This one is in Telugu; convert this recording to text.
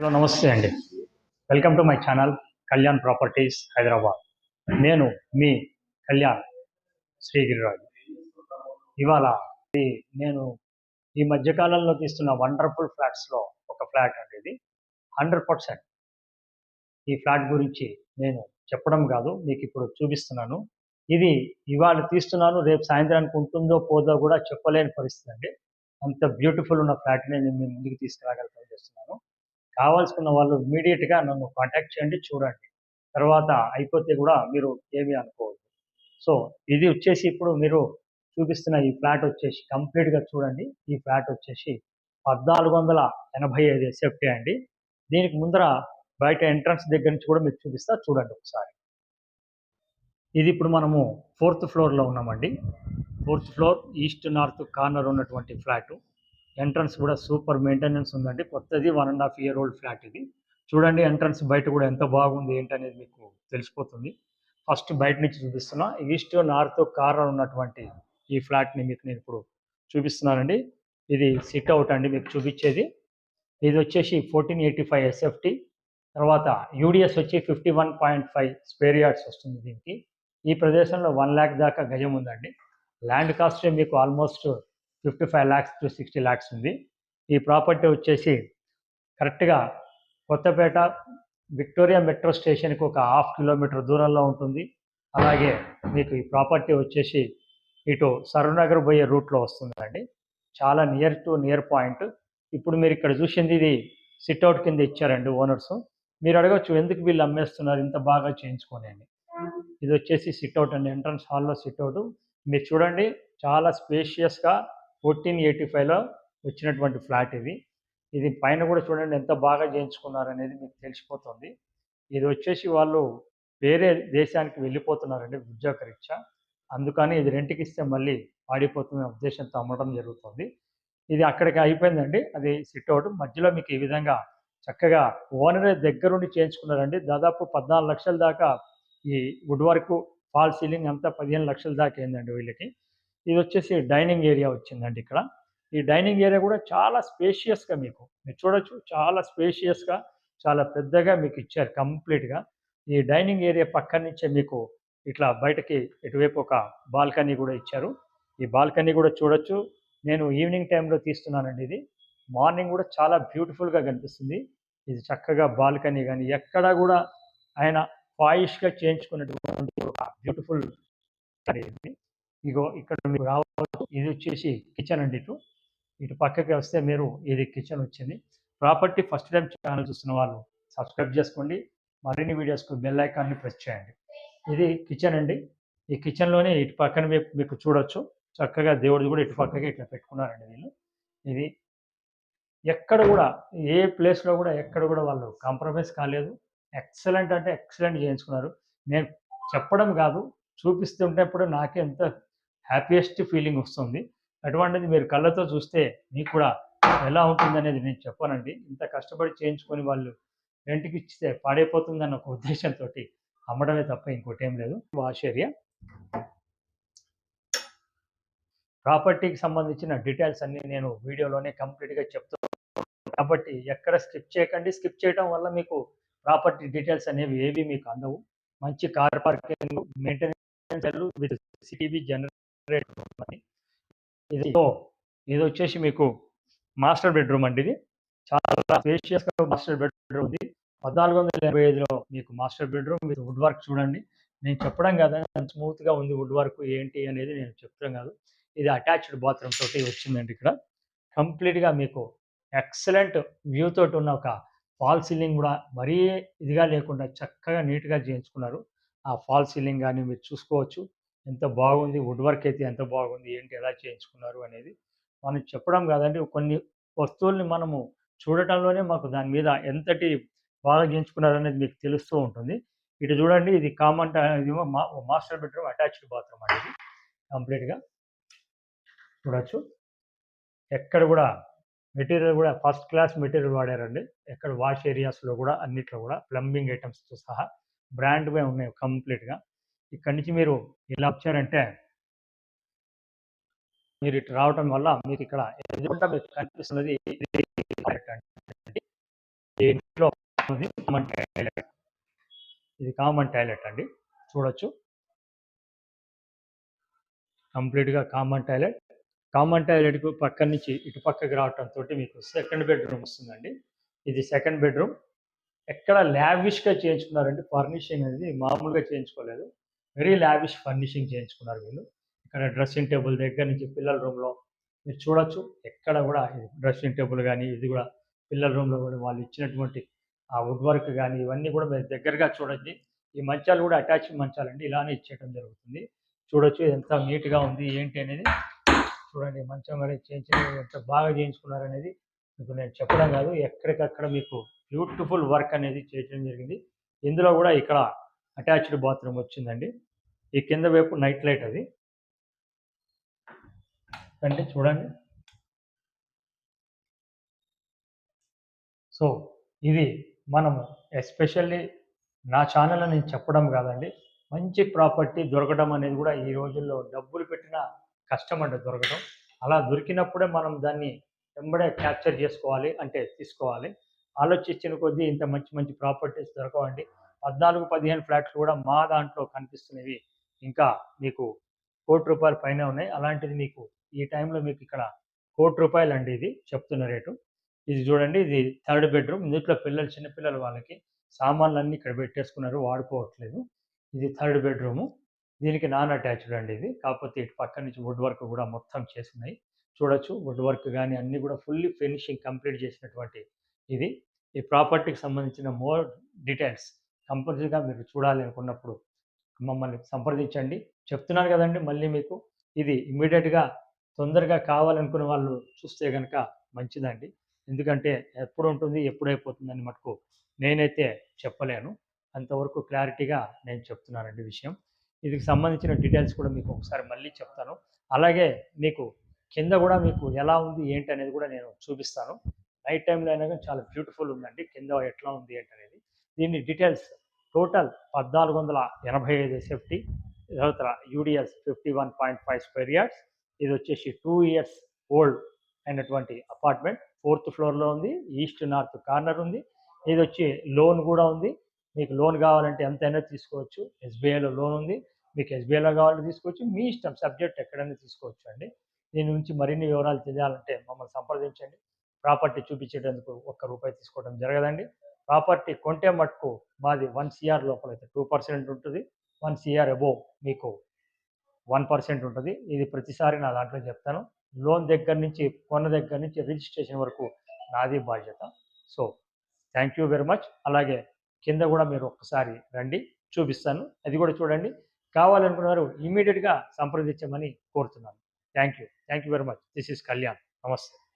హలో నమస్తే అండి. Welcome to my channel Kalyan properties Hyderabad నేను మీ కళ్యాణ్ శ్రీగిరిరాజు. ఇవాళ ఇది నేను ఈ మధ్యకాలంలో తీస్తున్న వండర్ఫుల్ ఫ్లాట్స్లో ఒక ఫ్లాట్ అండి ఇది. హండ్రెడ్ పర్సెంట్ ఈ ఫ్లాట్ గురించి నేను చెప్పడం కాదు మీకు ఇప్పుడు చూపిస్తున్నాను. ఇది ఇవాళ తీస్తున్నాను రేపు సాయంత్రానికి ఉంటుందో పోదో కూడా చెప్పలేని పరిస్థితి అండి. అంత బ్యూటిఫుల్ ఉన్న ఫ్లాట్ని నేను మీ ముందుకు తీసుకురాగల చేస్తున్నాను. కావాల్సుకున్న వాళ్ళు ఇమీడియట్గా నన్ను కాంటాక్ట్ చేయండి చూడండి. తర్వాత అయిపోతే కూడా మీరు ఏమీ అనుకోవద్దు. సో ఇది వచ్చేసి ఇప్పుడు మీరు చూపిస్తున్న ఈ ఫ్లాట్ వచ్చేసి కంప్లీట్గా చూడండి. ఈ ఫ్లాట్ వచ్చేసి పద్నాలుగు వందల ఎనభై ఐదు ఎస్ఎఫ్టీ అండి. దీనికి ముందర బయట ఎంట్రన్స్ దగ్గర నుంచి కూడా మీకు చూపిస్తా. చూడండి ఒకసారి. ఇది ఇప్పుడు మనము ఫోర్త్ ఫ్లోర్లో ఉన్నామండి. Fourth floor east north corner ఉన్నటువంటి ఫ్లాటు. ఎంట్రన్స్ కూడా సూపర్ మెయింటెనెన్స్ ఉందండి. కొత్తది one and half year old flat ఇది. చూడండి ఎంట్రన్స్ బయట కూడా ఎంత బాగుంది ఏంటనేది మీకు తెలిసిపోతుంది. ఫస్ట్ బయట నుంచి చూపిస్తున్నా. ఈస్ట్ నార్త్ కార్నర్ ఉన్నటువంటి ఈ ఫ్లాట్ని మీకు నేను ఇప్పుడు చూపిస్తున్నానండి. ఇది సిట్ అవుట్ అండి మీకు చూపించేది. ఇది వచ్చేసి ఫోర్టీన్ ఎయిటీ ఫైవ్ ఎస్ఎఫ్టీ తర్వాత యూడిఎస్ వచ్చి fifty one point five square yards వస్తుంది దీనికి. ఈ ప్రదేశంలో వన్ ల్యాక్ దాకా గజం ఉందండి. ల్యాండ్ కాస్ట్ మీకు almost fifty five lakhs to sixty lakhs ఉంది. ఈ ప్రాపర్టీ వచ్చేసి కరెక్ట్గా కొత్తపేట విక్టోరియా మెట్రో స్టేషన్కి ఒక హాఫ్ కిలోమీటర్ దూరంలో ఉంటుంది. అలాగే మీకు ఈ ప్రాపర్టీ వచ్చేసి ఇటు సరునగర్ పోయే రూట్లో వస్తుందండి. చాలా నియర్ టు నియర్ పాయింట్ ఇప్పుడు మీరు ఇక్కడ చూసింది ఇది సిట్అవుట్ కింద ఇచ్చారండి ఓనర్స్. మీరు అడగచ్చు ఎందుకు వీళ్ళు అమ్మేస్తున్నారు ఇంత బాగా చేయించుకొని ఇది వచ్చేసి సిట్అవుట్ అండి. ఎంట్రన్స్ హాల్లో సిట్అవుట్ మీరు చూడండి చాలా స్పేషియస్గా ఫోర్టీన్ ఎయిటీ ఫైవ్లో వచ్చినటువంటి ఫ్లాట్ ఇది. ఇది పైన కూడా చూడండి ఎంత బాగా చేయించుకున్నారు అనేది మీకు తెలిసిపోతుంది. ఇది వచ్చేసి వాళ్ళు వేరే దేశానికి వెళ్ళిపోతున్నారండి ఉద్యోగరీత్యా. అందుకని ఇది రెంట్కి ఇస్తే మళ్ళీ పాడిపోతున్న ఉద్దేశంతో అమ్మడం జరుగుతుంది. ఇది అక్కడికి అయిపోయిందండి. అది సిట్అవుట్ మధ్యలో మీకు ఈ విధంగా చక్కగా ఓనరే దగ్గరుండి చేయించుకున్నారండి. దాదాపు పద్నాలుగు లక్షల దాకా ఈ వుడ్ వర్క్ ఫాల్ సీలింగ్ అంతా పదిహేను లక్షల దాకా అయిందండి వీళ్ళకి. ఇది వచ్చేసి డైనింగ్ ఏరియా వచ్చిందండి ఇక్కడ. ఈ డైనింగ్ ఏరియా కూడా చాలా స్పేషియస్గా మీకు మీరు చూడొచ్చు చాలా స్పేషియస్గా చాలా పెద్దగా మీకు ఇచ్చారు కంప్లీట్గా ఈ డైనింగ్ ఏరియా పక్కన నుంచే మీకు ఇట్లా బయటకి ఇటువైపు ఒక బాల్కనీ కూడా ఇచ్చారు. ఈ బాల్కనీ కూడా చూడొచ్చు. నేను ఈవినింగ్ టైంలో తీస్తున్నానండి ఇది. మార్నింగ్ కూడా చాలా బ్యూటిఫుల్గా కనిపిస్తుంది. ఇది చక్కగా బాల్కనీ కానీ ఎక్కడా కూడా ఆయన ఫాయిష్గా చేయించుకున్నటువంటి ఒక బ్యూటిఫుల్ ఇగో ఇక్కడ మీకు రావచ్చు. ఇది వచ్చేసి కిచెన్ అండి ఇటు. ఇటు పక్కకి వస్తే మీరు ఇది కిచెన్ వచ్చింది. ప్రాపర్టీ ఫస్ట్ టైం ఛానల్ చూస్తున్న వాళ్ళు సబ్స్క్రైబ్ చేసుకోండి. మరిన్ని వీడియోస్కు బెల్ ఐకాన్ని ప్రెస్ చేయండి. ఇది కిచెన్ అండి. ఈ కిచెన్లోనే ఇటు పక్కన మీకు చూడొచ్చు. చక్కగా దేవుడిది కూడా ఇటు పక్కకి ఇట్లా పెట్టుకున్నారండి వీళ్ళు. ఇది ఎక్కడ కూడా ఏ ప్లేస్లో కూడా ఎక్కడ కూడా వాళ్ళు కాంప్రమైజ్ కాలేదు. ఎక్సలెంట్ అంటే ఎక్సలెంట్ చేయించుకున్నారు. నేను చెప్పడం కాదు. చూపిస్తుంటేప్పుడు నాకే ఎంత హ్యాపీయెస్ట్ ఫీలింగ్ వస్తుంది. అటువంటిది మీరు కళ్ళతో చూస్తే మీకు కూడా ఎలా ఉంటుందనేది నేను చెప్పానండి. ఇంత కష్టపడి చేయించుకొని వాళ్ళు రెంట్కి ఇచ్చితే పాడైపోతుందన్న ఒక ఉద్దేశంతో అమ్మడమే తప్ప ఇంకోటి ఏం లేదు. Wash area. ప్రాపర్టీకి సంబంధించిన డీటెయిల్స్ అన్నీ నేను వీడియోలోనే కంప్లీట్గా చెప్తాను కాబట్టి ఎక్కడ స్కిప్ చేయకండి. స్కిప్ చేయడం వల్ల మీకు ప్రాపర్టీ డీటెయిల్స్ అనేవి ఏవి మీకు అందవు. మంచి car parking maintenance with CCTV generator ఇది ఇది వచ్చేసి మీకు మాస్టర్ బెడ్రూమ్ అండి ఇది. చాలా స్పేషియస్గా మాస్టర్ బెడ్రూమ్ ఉంది. పద్నాలుగు వందల ఎనభై ఐదులో మీకు మాస్టర్ బెడ్రూమ్ మీరు వుడ్ వర్క్ చూడండి. నేను చెప్పడం కాదు స్మూత్గా ఉంది వుడ్ వర్క్ ఏంటి అనేది నేను చెప్పడం కాదు. ఇది అటాచ్డ్ బాత్రూమ్ తోటి వచ్చిందండి ఇక్కడ. కంప్లీట్గా మీకు ఎక్సలెంట్ వ్యూ తోటి ఉన్న ఒక ఫాల్ సీలింగ్ కూడా మరీ ఇదిగా లేకుండా చక్కగా నీట్గా చేయించుకున్నారు. ఆ ఫాల్ సీలింగ్ కానీ మీరు చూసుకోవచ్చు. ఎంత బాగుంది వుడ్ వర్క్ అయితే ఎంత బాగుంది ఏంటి ఎలా చేయించుకున్నారు అనేది మనం చెప్పడం కాదండి. కొన్ని వస్తువుల్ని మనము చూడటంలోనే మాకు దాని మీద ఎంతటి బాగా చేయించుకున్నారు అనేది మీకు తెలుస్తూ ఉంటుంది. ఇటు చూడండి ఇది కామన్ ఇది మాస్టర్ బెడ్రూమ్ అటాచ్డ్ బాత్రూమ్ అనేది కంప్లీట్గా చూడొచ్చు. ఎక్కడ కూడా మెటీరియల్ కూడా ఫస్ట్ క్లాస్ మెటీరియల్ వాడారండి. ఎక్కడ వాష్ ఏరియాస్లో కూడా అన్నిట్లో కూడా ప్లంబింగ్ ఐటమ్స్తో సహా బ్రాండ్వే ఉన్నాయి కంప్లీట్గా. ఇక్కడి నుంచి మీరు ఇలా వచ్చారంటే మీరు ఇటు రావటం వల్ల మీకు ఇక్కడ ఎదురుంటా మీకు కనిపిస్తున్నది దీంట్లో కామన్ టాయిలెట్ ఇది కామన్ టాయిలెట్ అండి. చూడొచ్చు. కంప్లీట్గా కామన్ టాయిలెట్ కామన్ టాయిలెట్కు పక్క నుంచి ఇటు పక్కకి రావటంతో మీకు సెకండ్ బెడ్రూమ్ వస్తుందండి. ఇది సెకండ్ బెడ్రూమ్ ఎక్కడ లావిష్గా చేయించుకున్నారంటే ఫర్నిషింగ్ అనేది మామూలుగా చేయించుకోలేదు. వెరీ లావిష్ ఫర్నిషింగ్ చేయించుకున్నారు వీళ్ళు. ఇక్కడ డ్రెస్సింగ్ టేబుల్ దగ్గర నుంచి పిల్లల రూమ్లో మీరు చూడొచ్చు. ఎక్కడ కూడా డ్రెస్సింగ్ టేబుల్ కానీ ఇది కూడా పిల్లల రూమ్లో కూడా వాళ్ళు ఇచ్చినటువంటి ఆ వుడ్ వర్క్ కానీ ఇవన్నీ కూడా మీరు దగ్గరగా చూడండి. ఈ మంచాలు కూడా అటాచ్ మంచాలండి. ఇలానే ఇచ్చేయడం జరుగుతుంది. చూడొచ్చు ఎంత నీట్గా ఉంది ఏంటి అనేది. చూడండి మంచం కూడా చేయించడం ఎంత బాగా చేయించుకున్నారు అనేది మీకు నేను చెప్పడం కాదు. ఎక్కడికక్కడ మీకు బ్యూటిఫుల్ వర్క్ అనేది చేయడం జరిగింది. ఇందులో కూడా ఇక్కడ అటాచ్డ్ బాత్రూమ్ వచ్చిందండి. ఈ కింద వైపు నైట్ లైట్ అది. అంటే చూడండి. సో ఇది మనము ఎస్పెషల్లీ నా ఛానల్ నేను చెప్పడం కాదండి. మంచి ప్రాపర్టీ దొరకడం అనేది కూడా ఈ రోజుల్లో డబ్బులు పెట్టిన కష్టం అండి దొరకడం. అలా దొరికినప్పుడే మనం దాన్ని వెంబడే క్యాప్చర్ చేసుకోవాలి అంటే తీసుకోవాలి. ఆలోచించిన కొద్దీ ఇంత మంచి మంచి ప్రాపర్టీస్ దొరకవండి. పద్నాలుగు పదిహేను ఫ్లాట్లు కూడా మా దాంట్లో కనిపిస్తున్నవి. ఇంకా మీకు కోటి రూపాయల పైన ఉన్నాయి. అలాంటిది మీకు ఈ టైంలో మీకు ఇక్కడ కోటి రూపాయలు అండి ఇది చెప్తున్న రేటు. ఇది చూడండి ఇది థర్డ్ బెడ్రూమ్. ఇందులో పిల్లలు చిన్నపిల్లలు వాళ్ళకి సామాన్లు అన్నీ ఇక్కడ పెట్టేసుకున్నారు. వాడుకోవట్లేదు. ఇది థర్డ్ బెడ్రూము. దీనికి నాన్ అటాచ్డ్ అండి ఇది. కాకపోతే ఇటు పక్క నుంచి వుడ్ వర్క్ కూడా మొత్తం చేస్తున్నాయి. చూడొచ్చు వుడ్ వర్క్ కానీ అన్నీ కూడా ఫుల్లీ ఫినిషింగ్ కంప్లీట్ చేసినటువంటి ఇది. ఈ ప్రాపర్టీకి సంబంధించిన మోర్ డీటెయిల్స్ కంపల్సరీగా మీరు చూడాలి అనుకున్నప్పుడు మమ్మల్ని సంప్రదించండి. చెప్తున్నాను కదండి మళ్ళీ మీకు. ఇది ఇమ్మీడియట్గా తొందరగా కావాలనుకునే వాళ్ళు చూస్తే కనుక మంచిదండి. ఎందుకంటే ఎప్పుడు ఉంటుంది ఎప్పుడైపోతుందని మటుకు నేనైతే చెప్పలేను. అంతవరకు క్లారిటీగా నేను చెప్తున్నానండి విషయం. దీనికి సంబంధించిన డీటెయిల్స్ కూడా మీకు ఒకసారి మళ్ళీ చెప్తాను. అలాగే మీకు కింద కూడా మీకు ఎలా ఉంది ఏంటి అనేది కూడా నేను చూపిస్తాను. నైట్ టైంలో అయినా కానీ చాలా బ్యూటిఫుల్ ఉందండి. కింద ఎట్లా ఉంది ఏంటి అనేది డీటెయిల్స్ టోటల్ పద్నాలుగు వందల ఎనభై ఐదు సేఫ్టీ తర్వాత UDS fifty one point five square yards ఇది వచ్చేసి టూ ఇయర్స్ ఓల్డ్ అయినటువంటి అపార్ట్మెంట్. ఫోర్త్ ఫ్లోర్లో ఉంది ఈస్ట్ నార్త్ కార్నర్ ఉంది ఇది వచ్చి లోన్ కూడా ఉంది. మీకు లోన్ కావాలంటే ఎంతైనా తీసుకోవచ్చు. ఎస్బీఐలో లోన్ ఉంది మీకు ఎస్బీఐలో కావాలంటే తీసుకోవచ్చు. మీ ఇష్టం సబ్జెక్ట్ ఎక్కడైనా తీసుకోవచ్చు అండి. దీని నుంచి మరిన్ని వివరాలు తెలియాలంటే మమ్మల్ని సంప్రదించండి. ప్రాపర్టీ చూపించేటందుకు ఒక్క రూపాయి తీసుకోవడం జరగదండి. ప్రాపర్టీ కొంటే మట్టుకు మాది వన్ సిఆర్ లోపల అయితే టూ పర్సెంట్ ఉంటుంది. వన్ సిఆర్ అబోవ్ మీకు వన్ పర్సెంట్ ఉంటుంది. ఇది ప్రతిసారి నా దాంట్లో చెప్తాను. లోన్ దగ్గర నుంచి కొన్న దగ్గర నుంచి రిజిస్ట్రేషన్ వరకు నాది బాధ్యత. So thank you very much. అలాగే కింద కూడా మీరు ఒక్కసారి రండి చూపిస్తాను. అది కూడా చూడండి. కావాలనుకున్నారు ఇమీడియట్గా సంప్రదించమని కోరుతున్నాను. Thank you. Thank you very much. This is Kalyan. నమస్తే.